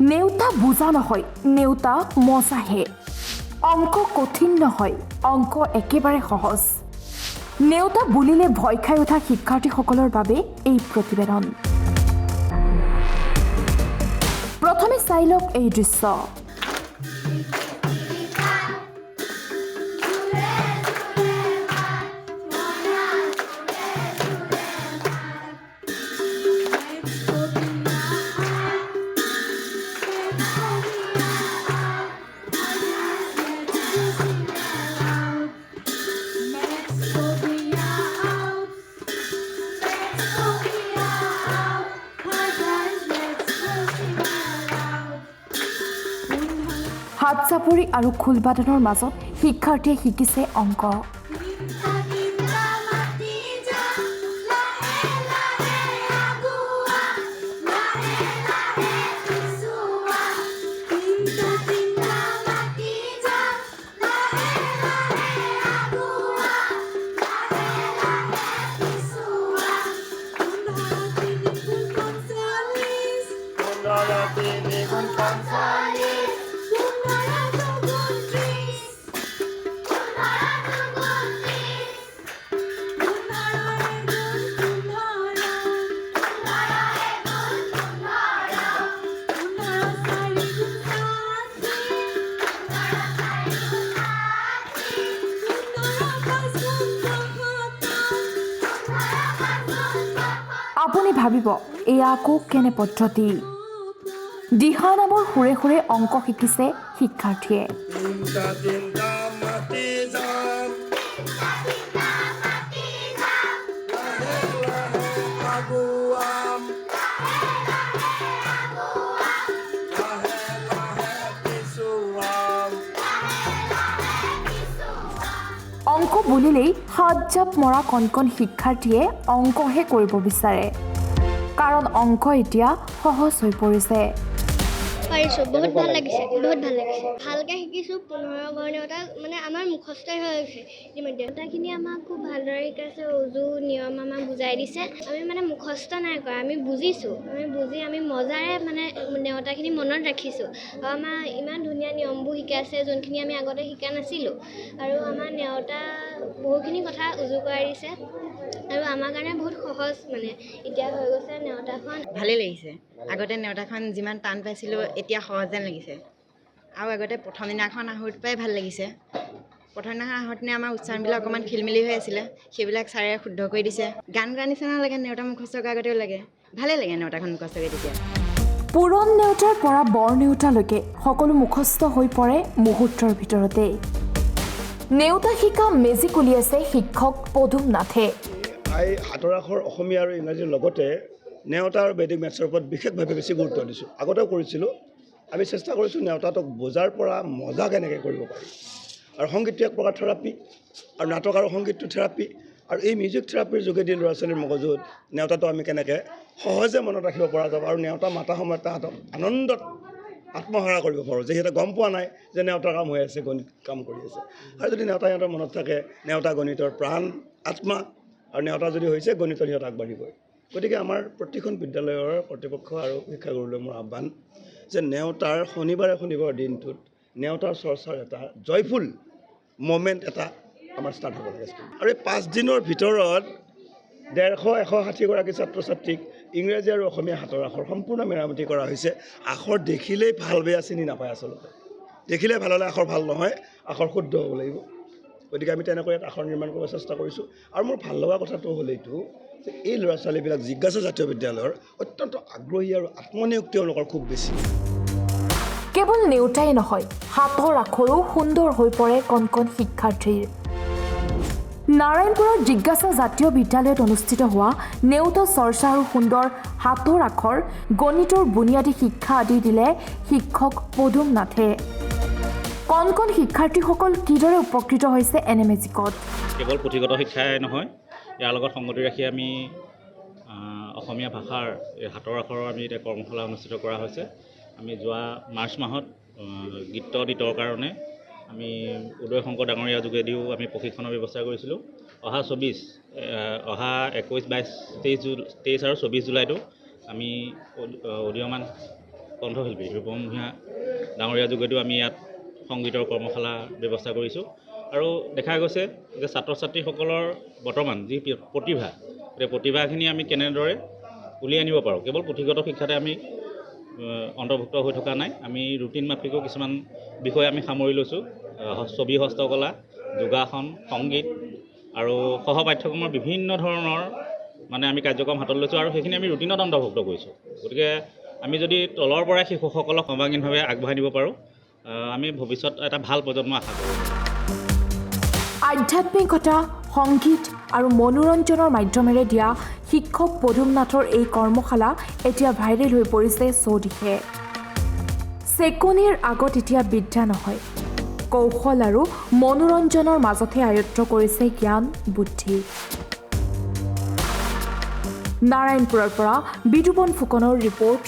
নেওতা বুজা নহয় নেওতা মজাহে অংক কঠিন নহয় অংক একেবাৰে সহজ। নেওতা বুলিলে ভয় খাই উঠা শিক্ষাৰ্থীসকলৰ বাবে এই প্ৰতিবেদন। প্ৰথমে চাই লওক এই দৃশ্য। হাত চাপৰি আৰু খোলবাদনৰ মাজত শিক্ষাৰ্থীয়ে শিকিছে অঙ্ক। আপুনি ভাবিব এয়া আকৌ কেনে পদ্ধতি? দিহা নামৰ সুৰে সুৰে অঙ্ক শিকিছে শিক্ষাৰ্থীয়ে। অংক বুলিলেই হাত জাপ মৰা কণ কণ শিক্ষাৰ্থীয়ে অংকহে কৰিব বিচাৰে। কাৰণ অংক এতিয়া সহজ হৈ পৰিছে। পাৰিছোঁ বহুত ভালো লাগিছে? বহুত ভালো লাগিছে। ভালকৈ শিকিছোঁ পোন্ধৰ গণতা মানে আমাৰ মুখস্থই হৈ গৈছে ইতিমধ্যে নেওতাখিনি আমাক খুব ভালদৰে শিকাইছে উজু নিয়ম আমাক বুজাই দিছে। আমি মানে মুখস্থ নাই কৰা আমি বুজিছোঁ। আমি বুজি আমি মজাৰে মানে নেওতাখিনি মনত ৰাখিছোঁ। আৰু আমাৰ ইমান ধুনীয়া নিয়মবোৰ শিকাইছে যোনখিনি আমি আগতে শিকা নাছিলোঁ। আৰু আমাৰ নেওতা বহুখিনি কথা উজু কৰাই দিছে। আৰু আমাৰ কাৰণে বহুত সহজ মানে। এতিয়া হৈ গৈছে নেওতাখন। ভালেই লাগিছে। আগতে নেওতাখন যিমান টান পাইছিলোঁ এতিয়া সহজ যেন লাগিছে। আৰু আগতে প্ৰথম দিনাখন আহোঁতে পৰাই ভাল লাগিছে। প্ৰথম দিনাখন আহোঁতে আমাৰ উচ্চাৰণবিলাক অকণমান খেলিমেলি হৈ আছিলে। সেইবিলাক ছাৰে শুদ্ধ কৰি দিছে। গান গোৱাৰ নিচিনা লাগে নেওতা মুখস্থ কৰাৰ আগতেও লাগে। ভালেই লাগে নেওতাখন মুখস্থ কৰি তেতিয়া। পুৰণ নেওতাৰ পৰা বৰ নেওতালৈকে সকলো মুখস্থ হৈ পৰে মুহূৰ্তৰ ভিতৰতে নেওতা শিকা মেজিক উলিয়াইছে শিক্ষক পদুম নাথে আই হাতৰ আখৰ অসমীয়া আৰু ইংৰাজীৰ লগতে নেওতা আৰু বেদিক মেথছৰ ওপৰত বিশেষভাৱে বেছি গুৰুত্ব দিছোঁ। আগতেও কৰিছিলোঁ। আমি চেষ্টা কৰিছোঁ নেওতাটোক বুজাৰ পৰা মজা কেনেকৈ কৰিব পাৰি। আৰু সংগীতটো এক প্ৰকাৰ থেৰাপি, আৰু নাটক আৰু সংগীতটো থেৰাপি, আৰু এই মিউজিক থেৰাপিৰ যোগেদি ল'ৰা ছোৱালীৰ মগজুত নেওতাটো আমি কেনেকৈ সহজে মনত ৰাখিব পৰা যাব আৰু নেওতা মাতা সময়ত তাহাঁতক আনন্দত আত্মহাৰা কৰিব পাৰোঁ। যে সিহঁতে গম পোৱা নাই যে নেওতা কাম হৈ আছে, গণিত কাম কৰি আছে। আৰু যদি নেওতা সিহঁতৰ মনত থাকে, নেওতা গণিতৰ প্ৰাণ, আত্মা আৰু নেওতা যদি হৈছে গণিতৰ সিহঁত আগবাঢ়িবই। গতিকে আমাৰ প্ৰতিখন বিদ্যালয়ৰ কৰ্তৃপক্ষ আৰু শিক্ষাগুৰুলৈ মোৰ আহ্বান যে নেওতাৰ শনিবাৰে শনিবাৰৰ দিনটোত নেওতাৰ চৰ্চাৰ এটা জয়ফুল মমেণ্ট এটা আমাৰ ষ্টাৰ্ট হ'ব লাগে আৰু এই পাঁচদিনৰ ভিতৰত ডেৰশ এশ ষাঠিগৰাকী ছাত্ৰ ছাত্ৰীক ইংৰাজী আৰু অসমীয়া হাতৰ আখৰ সম্পূৰ্ণ মেৰামতি কৰা হৈছে। আখৰ দেখিলেই ভাল বেয়া চিনি নাপায় আচলতে। দেখিলে ভাল হ'লে আখৰ ভাল নহয় আখৰ শুদ্ধ হ'ব লাগিব। গতিকে আমি তেনেকৈ এটা আখৰ নিৰ্মাণ কৰিব চেষ্টা কৰিছোঁ। আৰু মোৰ ভাল লগা কথাটো হ'ল এইটো যে এই ল'ৰা ছোৱালীবিলাক জিজ্ঞাসা জাতীয় বিদ্যালয়ৰ অত্যন্ত আগ্ৰহী আৰু আত্মনিয়োগ তেওঁলোকৰ খুব বেছি। কেৱল নেওতাই নহয় হাতৰ আখৰো সুন্দৰ হৈ পৰে কণ কণ শিক্ষাৰ্থীৰ। নাৰায়ণপুৰৰ জিজ্ঞাসা জাতীয় বিদ্যালয়ত অনুষ্ঠিত হোৱা নেওতা চৰ্চা আৰু সুন্দৰ হাতৰ আখৰ গণিতৰ বুনিয়াদী শিক্ষা আদি দিলে শিক্ষক পদুম নাথে কণ কণ শিক্ষাৰ্থীসকল কিদৰে উপকৃত হৈছে এনে মেজিকত কেৱল পুথিগত শিক্ষাই নহয় ইয়াৰ লগত সংগতি ৰাখি আমি অসমীয়া ভাষাৰ এই হাতৰ আখৰৰ আমি এতিয়া কৰ্মশালা অনুষ্ঠিত কৰা হৈছে। আমি যোৱা মাৰ্চ মাহত গীত গীতৰ কাৰণে আমি উদয় শংকৰ ডাঙৰীয়া যোগেদিও আমি প্ৰশিক্ষণৰ ব্যৱস্থা কৰিছিলোঁ। অহা চৌবিছ অহা একৈছ বাইছ তেইছ জু তেইছ আৰু চৌবিছ জুলাইতো আমি উদীয়মান কণ্ঠশিল্পী ৰূপম ভূঞা ডাঙৰীয়া যোগেদিও আমি ইয়াত সংগীতৰ কৰ্মশালা ব্যৱস্থা কৰিছোঁ। আৰু দেখা গৈছে যে ছাত্ৰ ছাত্ৰীসকলৰ বৰ্তমান যি প্ৰতিভা সেই প্ৰতিভাখিনি আমি কেনেদৰে উলিয়াই আনিব পাৰোঁ কেৱল পুথিগত শিক্ষাতে আমি অন্তৰ্ভুক্ত হৈ থকা নাই। আমি ৰুটিন মাফিকো কিছুমান বিষয় আমি সামৰি লৈছোঁ ছবি হস্তকলা যোগাসন সংগীত আৰু সহ পাঠ্যক্ৰমৰ বিভিন্ন ধৰণৰ মানে আমি কাৰ্যক্ৰম হাতত লৈছোঁ আৰু সেইখিনি আমি ৰুটিনত অন্তৰ্ভুক্ত কৰিছোঁ। গতিকে আমি যদি তলৰ পৰাই শিশুসকলক সৰ্বাংগীনভাৱে আগবঢ়াই নিব পাৰোঁ আমি ভৱিষ্যত এটা ভাল প্ৰজন্ম আশা কৰোঁ। আধ্যাত্মিকতা সংগীত আৰু মনোৰঞ্জনৰ মাধ্যমেৰে দিয়া শিক্ষক পদুম নাথৰ এই কৰ্মশালা এতিয়া ভাইৰেল হৈ পৰিছে চৌদিশে। চেকনিৰ আগত এতিয়া বিদ্যা নহয় কৌশল আৰু মনোৰঞ্জনৰ মাজতহে আয়ত্ব কৰিছে জ্ঞান বুদ্ধি। নাৰায়ণপুৰৰ পৰা বিদুপন ফুকনৰ ৰিপৰ্ট